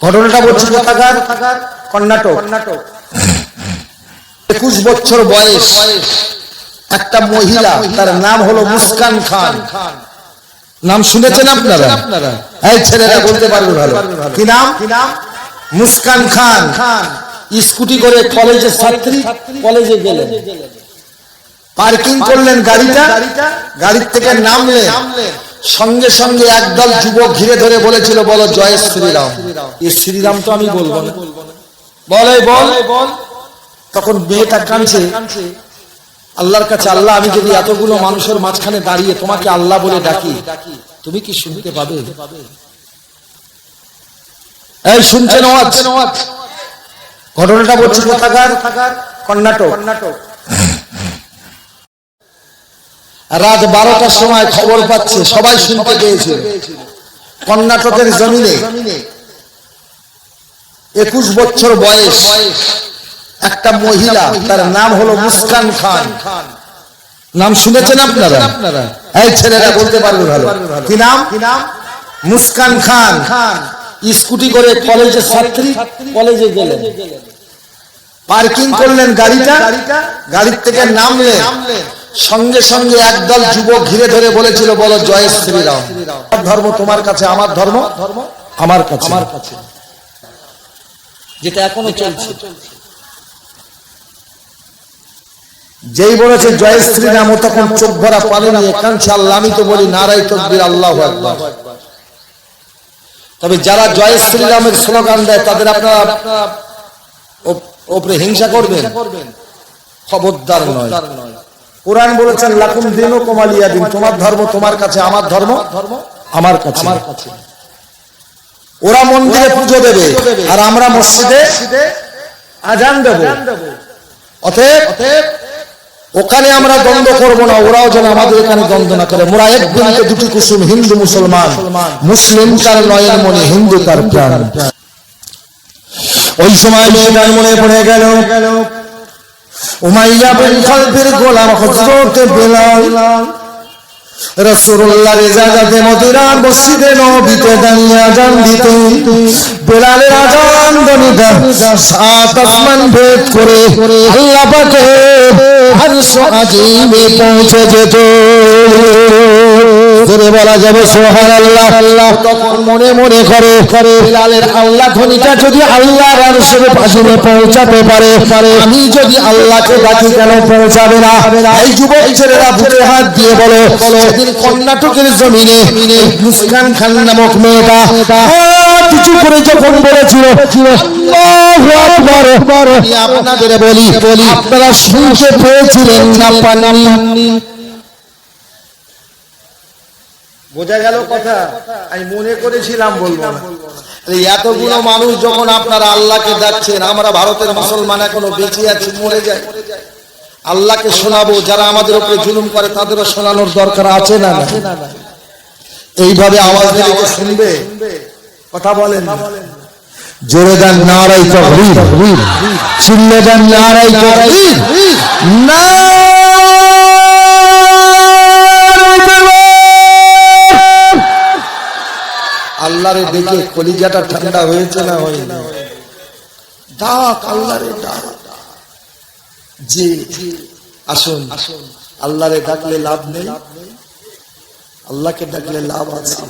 ঘটনাটা বলছি কোথাকার? কর্ণাটক। কর্ণাটক একুশ বছর বয়স একটা মহিলা, তার নাম হলো মুস্কান খান। নাম শুনেছেন আপনারা? এই ছেলেরা বলতে পারবে ভালো। কি নাম? মুস্কান খান। স্কুটি করে কলেজের ছাত্রী কলেজে গেলেন। পার্কিং করলেন গাড়িটা, গাড়ির থেকে নামলেন। সঙ্গে সঙ্গে একদল যুবক ঘিরে ধরে বলেছিল বলো জয় শ্রীরাম। এই শ্রীরাম তো আমি বলব না। বলে বল। তখন মেয়েটা কাঁদছে। আল্লাহর কাছে আল্লাহ আমি যদি এতগুলো মানুষের মাঝখানে দাঁড়িয়ে তোমাকে আল্লাহ বলে ডাকি তুমি কি শুনতে পাবে? এই শুনছেন ঘটনাটা বলছি কোথাকার? কর্ণাটক কর্ণাটক। রাত বারোটার সময় খবর পাচ্ছে, সবাই শুনতে পেয়েছিল কর্ণাটকের জমিনে একুশ বছর বয়স একটা মহিলা, তার নাম হলো মুস্কান খান। নাম শুনেছেন আপনারা? এই ছেলেরা বলতে পারবে ভালো। কি নাম? মুস্কান খান। স্কুটি করে কলেজের ছাত্রী, কলেজে গেলেন। পার্কিং করলেন গাড়িটা, গাড়ির থেকে নামলেন। সঙ্গে সঙ্গে একদল যুবক ঘিরে ধরে বলেছিল বলো জয় শ্রীরাম। ধর্ম তোমার কাছে আমার ধর্ম আমার কাছে। আমার কাছে। যেটা এখনও চলছে। যেই বলেছে জয় শ্রীরাম ও তখন চোখ ভরা পানি নিয়ে কাঁদছে আল্লাহ আমি তো বলি নারাই তকবির আল্লাহ আকবার। তবে যারা জয় শ্রীরামের স্লোগান দেয় তাদের আপনারা ওপরে হিংসা করবেন? খবরদার নয়। কোরআন বলেছেন লাকুম দিন ও কমালিয়া দিন তোমার ধর্ম তোমার কাছে আমার ধর্ম আমার কাছে। আমার কাছে। ওরা মন্দিরে পুজো দেবে আর আমরা মসজিদে আজান দেব। অতএব ওখানে আমরা দ্বন্দ্ব করব না ওরাও যেন আমাদের এখানে দ্বন্দ্ব না করে। মোরা এক দুটি কুসুম হিন্দু মুসলমান মুসলিম তার নয়ন মনে হিন্দু তার প্রাণ। ওই সময় মেয়েটার মনে পড়ে গেল। উমাইয়া বিন খালফের গোলাম হযরত বেলাল। রাসূলুল্লাহর ইজাজতে মদিনার মসজিদে নবীতে দাঁড়িয়ে আজান দিতেন বেলালের আজান ধ্বনিটা সাত আসমান ভেদ করে আল্লাহ পাকের আরশ আজিমে পৌঁছে যেত। জোরে বলা যাবে সোহান আল্লাহ আল্লাহ তখন মনে মনে করে করে। বিলালের আল্লাহ ধ্বনিটা যদি আল্লাহর আরশের পাশে পৌঁছাতে পারে আমি যদি আল্লাহকে ডাকি কেন পৌঁছাবে না? এই যুবক ছেলেরা বুকে হাত দিয়ে বলো সেদিন কর্ণাটকের জমিনে মুসকান খান নামক মেয়েটা উঁচু করে যখন বলেছিল আল্লাহু আপনাদের বলি বলি আপনারা শুনতে পেয়েছিলেন না পাননি। বোঝা গেল কথা? আমি মনে করেছিলাম বলব না। এতগুলো মানুষ যখন আপনারা আল্লাহকে ডাকছেন আমরা ভারতের মুসলমান এখনও বেঁচে আছি, মরে যায় আল্লাহকে শোনাবো, যারা আমাদের উপরে জুলুম করে, তাদেরও শোনানোর দরকার আছে না না? এইভাবে আওয়াজ কি শুনবে? কথা বলেন না। জোরে দেন নারাই তকবীর। চিল্লে দেন নারাই তকবীর। আল্লাহরে দেখে কলিজাটা ঠান্ডা হয়েছে না হয়নি? ডাক আল্লাহরে ডাক। আসুন। আল্লাহরে ডাকলে লাভ নেই। আল্লাহকে ডাকলে লাভ আছে।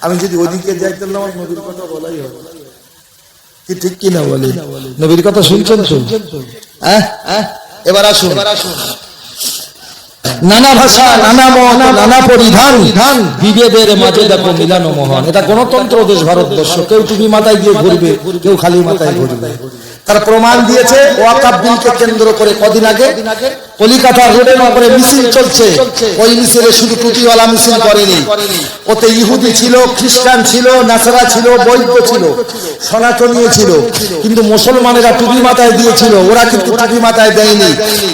আমি যদি ওদিকে যাই, তাহলে আমার নবীর কথা বলাই হবে। কি ঠিক কি না বলি? নবীর কথা শুনছেন তো? হ্যাঁ হ্যাঁ। এবার আসুন এবার আসুন। নানা ভাষা নানা মত নানা পরিধান। ধান বিভেদের মাঝে দেখো মিলানো মহান। এটা গণতন্ত্র দেশ ভারতবর্ষ। কেউ টুপি মাথায় দিয়ে ঘুরবে কেউ খালি মাথায় ঘুরবে। তার প্রমাণ দিয়েছে ওয়াকাব বিলকে কেন্দ্র করে কদিন আগে মিছিল চলছে। ওই মিছিলে শুধু টুপিওয়ালা মিছিল করেনি। ওতে ইহুদি ছিল খ্রিস্টান ছিল নাসারা ছিল বৈদ্য ছিল সনাতনীয় ছিল। কিন্তু মুসলমানেরা টুপি মাথায় দিয়েছিল ওরা কিন্তু টুপি মাথায় দেয়নি।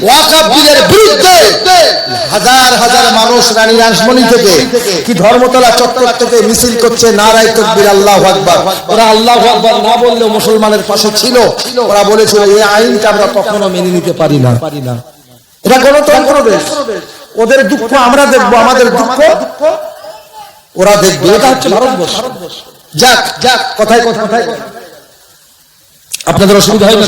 ওয়াকাব বিলের বিরুদ্ধে হাজার হাজার মানুষ রানী রাসমণি থেকে কি ধর্মতলা চত্বর থেকে মিছিল করছে নারায় তকবির, আল্লাহ আকবার। ওরা আল্লাহ আকবার না বললেও মুসলমানের পাশে ছিল। ওরা বলেছিল এই আইনটা আমরা কখনো মেনে নিতে পারি না। এটা গণতন্ত্র দেশ। ওদের দুঃখ আমরা দেখব, আমাদের দুঃখ ওরা দেখবে। এটা হচ্ছে ভারতবর্ষ। যাক যাক, কথায় কথা কথায়। আপনাদের অসুবিধা হয় না